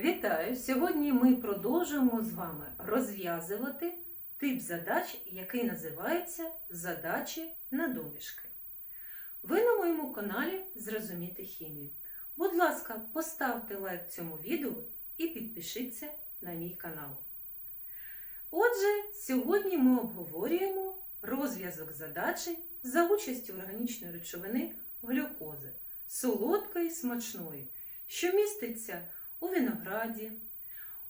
Вітаю! Сьогодні ми продовжуємо з вами розв'язувати тип задач, який називається Задачі на домішки. Ви на моєму каналі Зрозуміти хімію. Будь ласка, поставте лайк цьому відео і підпишіться на мій канал. Отже, сьогодні ми обговорюємо розв'язок задачі за участю органічної речовини глюкози, солодкої смачної, що міститься у винограді,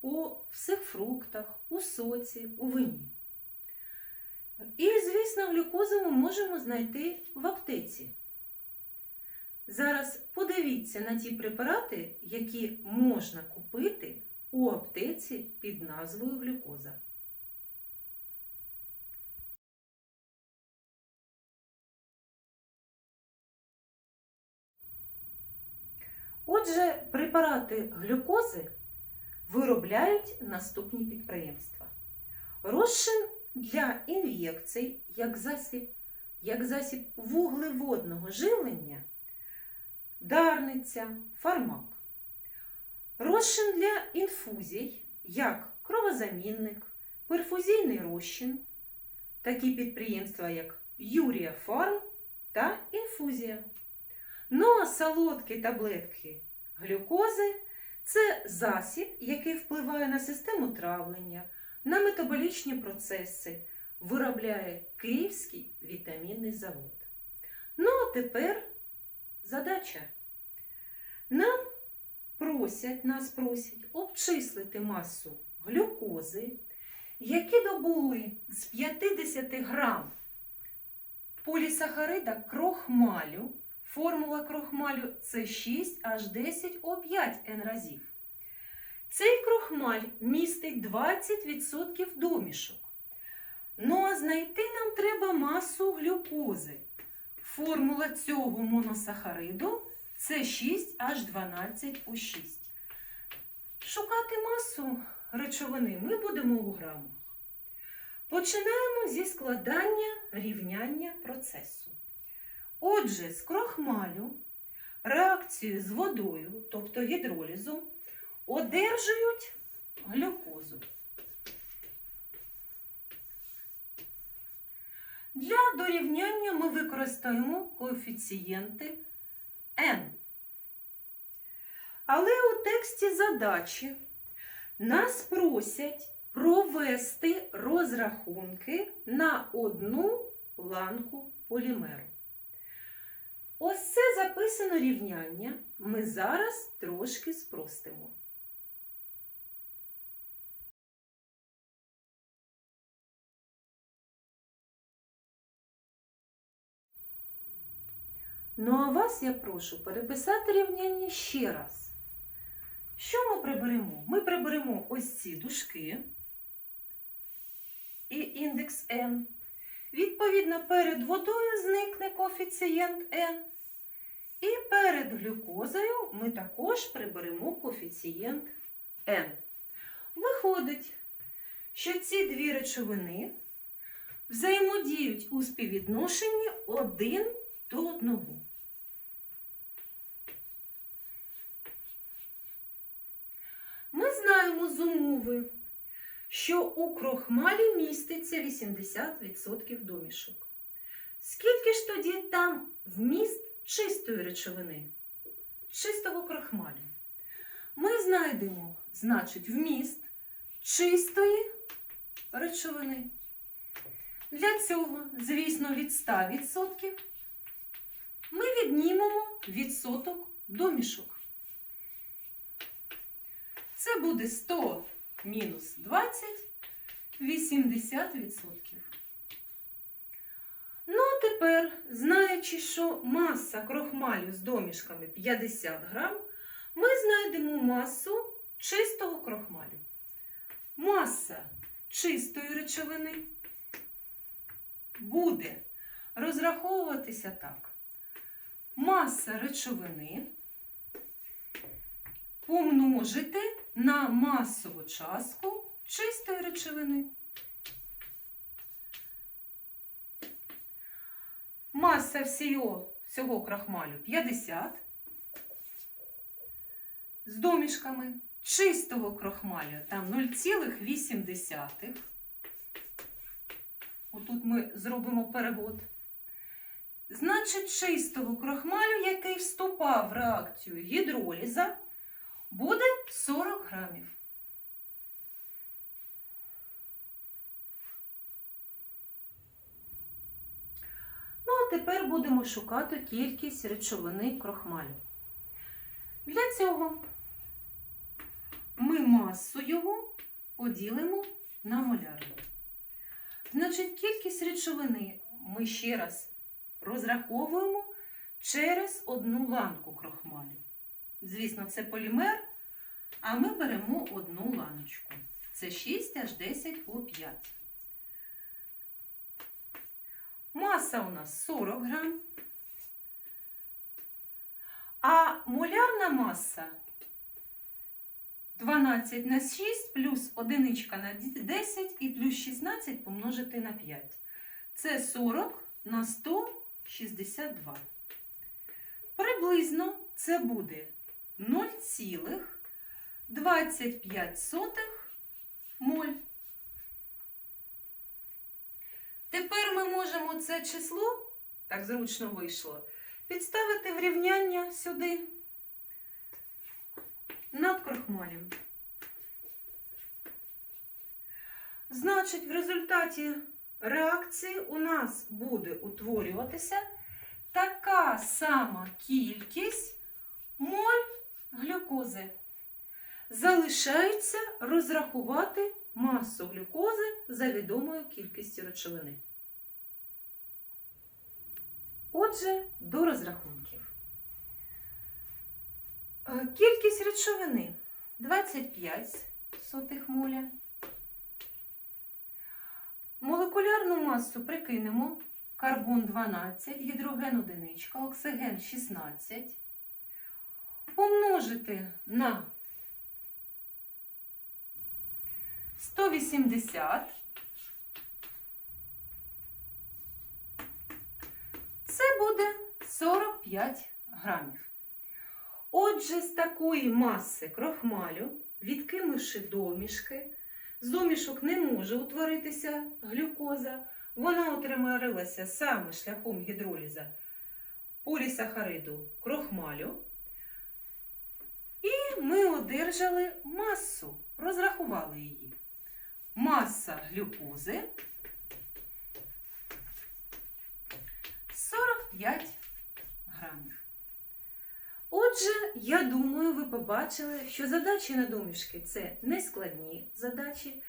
у всіх фруктах, у соці, у вині. І, звісно, глюкозу ми можемо знайти в аптеці. Зараз подивіться на ті препарати, які можна купити у аптеці під назвою глюкоза. Отже, препарати глюкози виробляють наступні підприємства. Розчин для ін'єкцій, як засіб, як засіб вуглеводного живлення, дарниця, фармак. Розчин для інфузій, як кровозамінник, перфузійний розчин, такі підприємства, як Юрія Фарм та інфузія. Ну а солодкі таблетки глюкози це засіб, який впливає на систему травлення, на метаболічні процеси, виробляє Київський вітамінний завод. Ну а тепер задача. Нам просять, нас просять обчислити масу глюкози, які добули з 50 грам полісахарида крохмалю. Формула крохмалю це 6 аж 10 о 5 n разів. Цей крохмаль містить 20% домішок. Ну а знайти нам треба масу глюкози. Формула цього моносахариду це 6 аж 12 о 6. Шукати масу речовини ми будемо у грамах. Починаємо зі складання рівняння процесу. Отже, з крохмалю реакцію з водою, тобто гідролізом, одержують глюкозу. Для дорівняння ми використаємо коефіцієнти n. Але у тексті задачі нас просять провести розрахунки на одну ланку полімеру. Ось це записано рівняння. Ми зараз трошки спростимо. Ну, а вас я прошу переписати рівняння ще раз. Що ми приберемо? Ми приберемо ось ці дужки і індекс n. Відповідно, перед водою зникне коефіцієнт n. І перед глюкозою ми також приберемо коефіцієнт n. Виходить, що ці дві речовини взаємодіють у співвідношенні один до одного. Ми знаємо з умови, що у крохмалі міститься 80% домішок. Скільки ж тоді там вміст чистої речовини, чистого крохмалю? Ми знайдемо, значить, вміст чистої речовини. Для цього, звісно, від 100% ми віднімемо відсоток домішок. Це буде 100 мінус 20 80%. Тепер, знаючи, що маса крохмалю з домішками 50 грам, ми знайдемо масу чистого крохмалю. Маса чистої речовини буде розраховуватися так. Маса речовини помножити на масову частку чистої речовини. Маса всього, всього крахмалю 50 з домішками. чистого крохмалю там 0,8. Отут ми зробимо перевод. Значить, чистого крохмалю, який вступав в реакцію гідроліза, буде 40 грамів. Тепер будемо шукати кількість речовини крохмалю. Для цього ми масу його поділимо на молярну. Значить, кількість речовини ми ще раз розраховуємо через одну ланку крохмалю. Звісно, це полімер, а ми беремо одну ланочку. Це 6 аж 10 по 5. Маса у нас 40 грам. А молярна маса 12 на 6 плюс одиничка на 10 і плюс 16 помножити на 5. Це 40 на 162. Приблизно це буде 0,25 моль. Тепер ми можемо це число, так зручно вийшло, підставити в рівняння сюди над крохмалем. Значить, в результаті реакції у нас буде утворюватися така сама кількість моль глюкози. Залишається розрахувати масу глюкози за відомою кількістю речовини. Отже, до розрахунків. Е, Кількість речовини 25 сотих моля. Молекулярну масу прикинемо. Карбон 12, гідроген 1, оксиген 16. Помножити на 180. Це буде 45 грамів. Отже, з такої маси крохмалю, відкинувши домішки, з домішок не може утворитися глюкоза, вона утворилася саме шляхом гідроліза полісахариду крохмалю. І ми одержали масу, розрахували її. Маса глюкози 45 грамів. Отже, я думаю, ви побачили, що задачі на домішки це нескладні задачі.